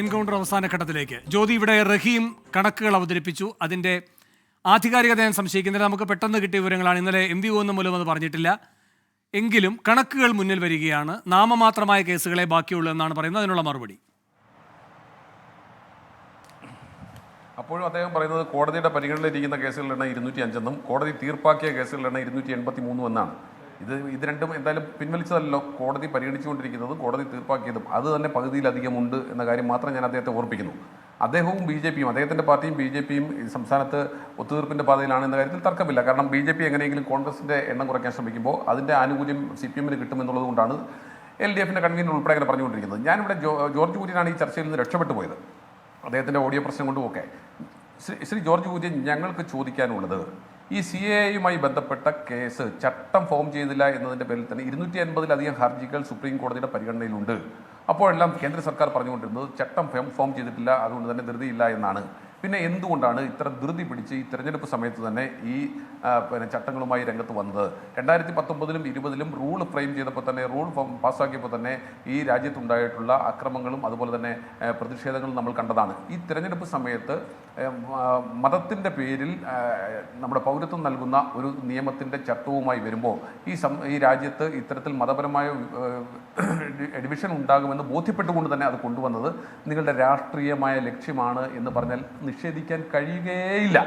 Encounter അവസാന ഘട്ടത്തിലേക്ക്. ജ്യോതി ഇവിടെ റഹീം കണക്കുകൾ അവതരിപ്പിച്ചു. അതിന്റെ ആധികാരികത ഞാൻ സംശയിക്കുന്നില്ല. നമുക്ക് പെട്ടെന്ന് കിട്ടിയ വിവരങ്ങളാണ്. ഇന്നലെ എം വി ഒന്നും മൂലം അത് പറഞ്ഞിട്ടില്ല. എങ്കിലും കണക്കുകൾ മുന്നിൽ വരികയാണ്. നാമമാത്രമായ കേസുകളെ ബാക്കിയുള്ളൂ എന്നാണ് പറയുന്നത്. അതിനുള്ള മറുപടി. അപ്പോഴും അദ്ദേഹം പറയുന്നത് കോടതിയുടെ പരിഗണനയിലിരിക്കുന്ന കേസുകളുടെ എണ്ണം ഇരുന്നൂറ്റി അഞ്ചെന്നും കോടതി തീർപ്പാക്കിയ കേസുകളുടെ എണ്ണം ഇരുന്നൂറ്റി എൺപത്തി മൂന്നും എന്നാണ്. ഇത് ഇത് രണ്ടും എന്തായാലും പിൻവലിച്ചതല്ലോ. കോടതി പരിഗണിച്ചുകൊണ്ടിരിക്കുന്നതും കോടതി തീർപ്പാക്കിയതും. അത് തന്നെ പകുതിയിലധികം ഉണ്ട് എന്ന കാര്യം മാത്രം ഞാൻ അദ്ദേഹത്തെ ഓർപ്പിക്കുന്നു. അദ്ദേഹവും ബി ജെ പിയും അദ്ദേഹത്തിന്റെ പാർട്ടിയും ബി ജെ പിയും സംസ്ഥാനത്ത് ഒത്തുതീർപ്പിന്റെ പാതയിലാണ് എന്ന കാര്യത്തിൽ തർക്കമില്ല. കാരണം ബി ജെ പി എങ്ങനെയെങ്കിലും കോൺഗ്രസിന്റെ എണ്ണം കുറയ്ക്കാൻ ശ്രമിക്കുമ്പോൾ അതിന്റെ ആനുകൂല്യം സി പി എമ്മിന് കിട്ടുമെന്നുള്ളത് കൊണ്ടാണ് എൽ ഡി എഫിന്റെ കൺവീനർ ഉൾപ്പെടെ അങ്ങനെ പറഞ്ഞുകൊണ്ടിരിക്കുന്നത്. ഞാനിവിടെ ജോർജ് കുര്യനാണ് ഈ ചർച്ചയിൽ നിന്ന് രക്ഷപ്പെട്ടു പോയത്. അദ്ദേഹത്തിന്റെ ഓഡിയോ പ്രശ്നം കൊണ്ടുമൊക്കെ. ശ്രീ ജോർജ് കുര്യൻ ഞങ്ങൾക്ക് ചോദിക്കാനുള്ളത് ഈ സി എയുമായി ബന്ധപ്പെട്ട കേസ് ചട്ടം ഫോം ചെയ്തില്ല എന്നതിന്റെ പേരിൽ തന്നെ ഇരുന്നൂറ്റി അൻപതിലധികം ഹർജികൾ സുപ്രീം കോടതിയുടെ പരിഗണനയിലുണ്ട്. അപ്പോഴെല്ലാം കേന്ദ്ര സർക്കാർ പറഞ്ഞുകൊണ്ടിരുന്നത് ചട്ടം ഫോം ഫോം ചെയ്തിട്ടില്ല അതുകൊണ്ട് തന്നെ ധൃതിയില്ല എന്നാണ്. പിന്നെ എന്തുകൊണ്ടാണ് ഇത്ര ധൃതി പിടിച്ച് ഈ തെരഞ്ഞെടുപ്പ് സമയത്ത് തന്നെ ഈ പിന്നെ ചട്ടങ്ങളുമായി രംഗത്ത് വന്നത്? രണ്ടായിരത്തി പത്തൊമ്പതിലും ഇരുപതിലും റൂൾ ഫ്രെയിം ചെയ്തപ്പോൾ തന്നെ റൂൾ പാസ്സാക്കിയപ്പോൾ തന്നെ ഈ രാജ്യത്തുണ്ടായിട്ടുള്ള അക്രമങ്ങളും അതുപോലെ തന്നെ പ്രതിഷേധങ്ങളും നമ്മൾ കണ്ടതാണ്. ഈ തെരഞ്ഞെടുപ്പ് സമയത്ത് മതത്തിന്റെ പേരിൽ നമ്മുടെ പൗരത്വം നൽകുന്ന ഒരു നിയമത്തിന്റെ ചട്ടവുമായി വരുമ്പോൾ ഈ സം ഈ രാജ്യത്ത് ഇത്തരത്തിൽ മതപരമായ ഡിവിഷൻ ഉണ്ടാകുമെന്ന് ബോധ്യപ്പെട്ടുകൊണ്ട് തന്നെ അത് കൊണ്ടുവന്നത് നിങ്ങളുടെ രാഷ്ട്രീയമായ ലക്ഷ്യമാണ് എന്ന് പറഞ്ഞാൽ നിഷേധിക്കാൻ കഴിയുകയില്ല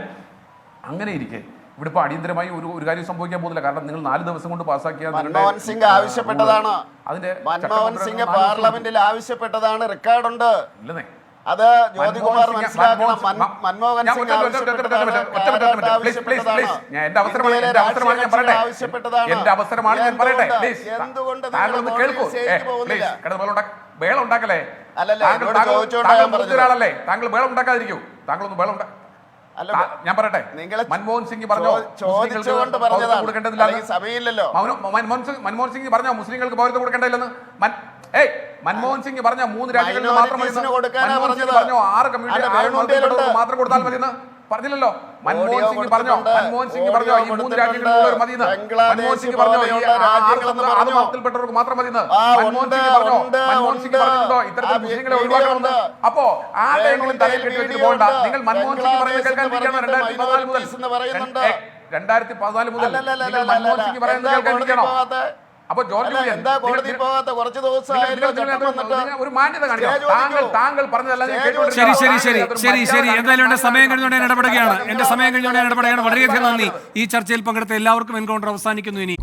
അങ്ങനെ ഇരിക്കെ. ഇവിടെ ഇപ്പോൾ അടിയന്തരമായി ഒരു ഒരു കാര്യം സംഭവിക്കാൻ പോകുന്നില്ല. കാരണം നിങ്ങൾ നാല് ദിവസം കൊണ്ട് പാസ്സാക്കിയ മൻമോഹൻ സിംഗ് ആവശ്യപ്പെട്ടതാണ്. അതിന്റെ മൻമോഹൻ സിംഗ് പാർലമെന്റിൽ ആവശ്യപ്പെട്ടതാണ്. റെക്കോർഡുണ്ട്. ഇല്ലെന്നേ. അത് ജ്യോതികുമാർ മനസ്സിലാക്കണം. മൻമോഹൻ സിംഗ് എന്റെ അവസരമാണ് ഞാൻ പറയട്ടെ. എന്തുകൊണ്ട് കേൾക്കൂ. വേള ഉണ്ടാക്കലേ ഒരാളല്ലേ താങ്കൾ വേള ഉണ്ടാക്കാതിരിക്കൂ. താങ്കളൊന്നും വേള ഞാൻ പറയട്ടെ. നിങ്ങൾ മൻമോഹൻ സിംഗ് പറഞ്ഞു? ചോദിച്ചുകൊണ്ട് കൊടുക്കേണ്ടതില്ല സഭയില്ലല്ലോ. മൻമോഹൻ സിംഗ് മൻമോഹൻ സിംഗ് പറഞ്ഞോ? മുസ്ലിങ്ങൾക്ക് പൗരത്വം കൊടുക്കേണ്ടതില്ലെന്ന്? ഏയ് മൻമോഹൻ സിംഗ് പറഞ്ഞ മൂന്ന് രാജ്യങ്ങളിൽ മാത്രം മതി. Minorities മൻമോഹൻ സിംഗ് പറഞ്ഞത്. ആറ് കമ്മ്യൂണിറ്റി ആറ്. മാത്രം കൊടുത്താൽ മതിയെന്ന് പറഞ്ഞില്ലല്ലോ. മൻമോഹൻ സിംഗ് പറഞ്ഞോ മൻമോഹൻ സിംഗ് പറഞ്ഞോ ഈ മൂന്ന് രാജ്യങ്ങളിലുള്ളവർ മതിയെന്ന്. മൻമോഹൻ സിംഗ് പറഞ്ഞോ ഈ ആറ് മത- പറഞ്ഞു. മതത്തിൽപ്പെട്ടവർക്ക് മാത്രം മതിയെന്ന്. മൻമോഹൻ സിംഗ് പറഞ്ഞോ മൻമോഹൻ സിംഗ്. പറഞ്ഞിട്ടുണ്ടോ? ഇത്തരത്തിൽ മുസ്ലിങ്ങളെ ഒഴിവാക്കണമെന്ന്. അപ്പോ ആരുടെയെങ്കിലും തലയിൽ കെട്ടി വെച്ചിട്ട് വീഡിയോ പോകണ്ട. നിങ്ങൾ മൻമോഹൻ സിംഗ് പറയുന്നത് കേൾക്കാൻ ഇരിക്കണം രണ്ടായിരത്തി പതിനാല് മുതൽ. രണ്ടായിരത്തി പതിനാല് മുതൽ. നിങ്ങൾ മൻമോഹൻ സിംഗ് പറയുന്നത് കേൾക്കാൻ ഇരിക്കണോ? അപ്പൊ ജോർജ് എന്താ കോടതി പോകാത്ത കുറച്ച് ദിവസം ഒരു മാന്യത കാണിക്കാം. താങ്കൾ താങ്കൾ പറഞ്ഞതല്ല ശരി ശരി ശരി ശരി ശരി. എന്തായാലും എന്റെ സമയം കഴിഞ്ഞുകൊണ്ട് ഞാൻ ഇടപെടുകയാണ്. എന്റെ സമയം കഴിഞ്ഞുകൊണ്ട് ഞാൻ ഇടപെടുകയാണ്. വളരെയധികം നന്ദി. ഈ ചർച്ചയിൽ പങ്കെടുത്ത എല്ലാവർക്കും എൻകൗണ്ടർ അവസാനിക്കുന്നു ഇനി.